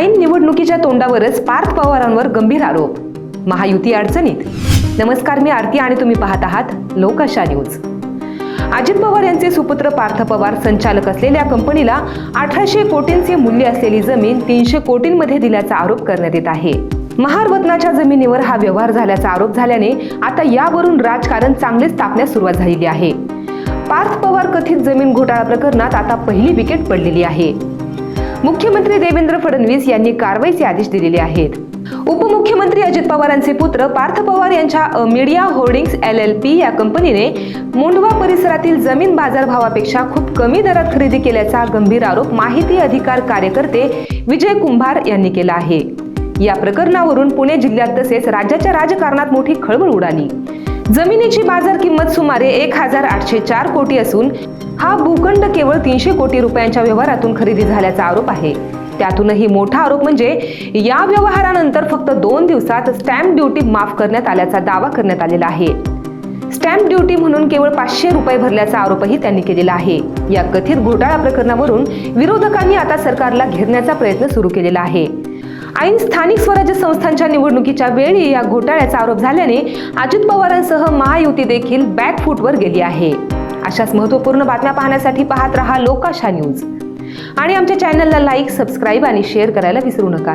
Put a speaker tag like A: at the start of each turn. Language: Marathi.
A: ऐन निवडणुकीच्या तोंडावरच पार्थ पवारांवर गंभीर आरोप. महायुती अडचणीत. नमस्कार मी आरती आणि तुम्ही पाहत आहात लोकशा न्यूज. अजित पवार यांचे सुपुत्र पार्थ पवार संचालक असलेल्या कंपनीला अठराशे कोटींचे मूल्य असलेली जमीन तीनशे कोटींमध्ये दिल्याचा आरोप करण्यात येत आहे. महारवतनाच्या जमिनीवर हा व्यवहार झाल्याचा आरोप झाल्याने आता यावरून राजकारण चांगलेच तापण्यास सुरुवात झालेली आहे. पार्थ पवार कथित जमीन घोटाळा प्रकरणात आता पहिली विकेट पडलेली आहे. मुख्यमंत्री देवेंद्र फडणवीस यांनी कारवाईचे आदेश दिलेले आहेत. उपमुख्यमंत्री अजित पवारांचे पुत्र पार्थ पवार यांच्या media hoardings L L P या कंपनीने मुंडवा परिसरातील जमीन बाजारभावापेक्षा खूप कमी दरात खरेदी केल्याचा गंभीर आरोप माहिती अधिकार कार्यकर्ते विजय कुंभार यांनी केला आहे. या प्रकरणावरून पुणे जिल्ह्यात तसेच राज्याच्या राजकारणात मोठी खळबळ उडाली. जमिनीची बाजार किंमत सुमारे एक हजार आठशे चार कोटी असून हा भूखंड केवळ तीनशे कोटी रुपयांच्या व्यवहारातून खरेदी झाल्याचा आरोप आहे. त्यातूनही मोठा आरोप म्हणजे या व्यवहारानंतर फक्त दोन दिवसात स्टॅम्प ड्युटी माफ करण्यात आल्याचा दावा करण्यात आलेला आहे. स्टॅम्प ड्युटी म्हणून केवळ पाचशे रुपये भरल्याचा आरोपही त्यांनी केलेला आहे. या कथित घोटाळा प्रकरणावरून विरोधकांनी आता सरकारला घेरण्याचा प्रयत्न सुरू केलेला आहे. ऐन स्थानिक स्वराज्य संस्थांच्या निवडणुकीच्या वेळी या घोटाळ्याचा आरोप झाल्याने अजित पवारांसह महायुती देखील बॅकफूटवर गेली आहे. अशाच महत्त्वपूर्ण बातम्या पाहण्यासाठी पाहत रहा लोकाशा न्यूज. आणि आमच्या चॅनलला लाईक सबस्क्राईब आणि शेअर करायला विसरू नका.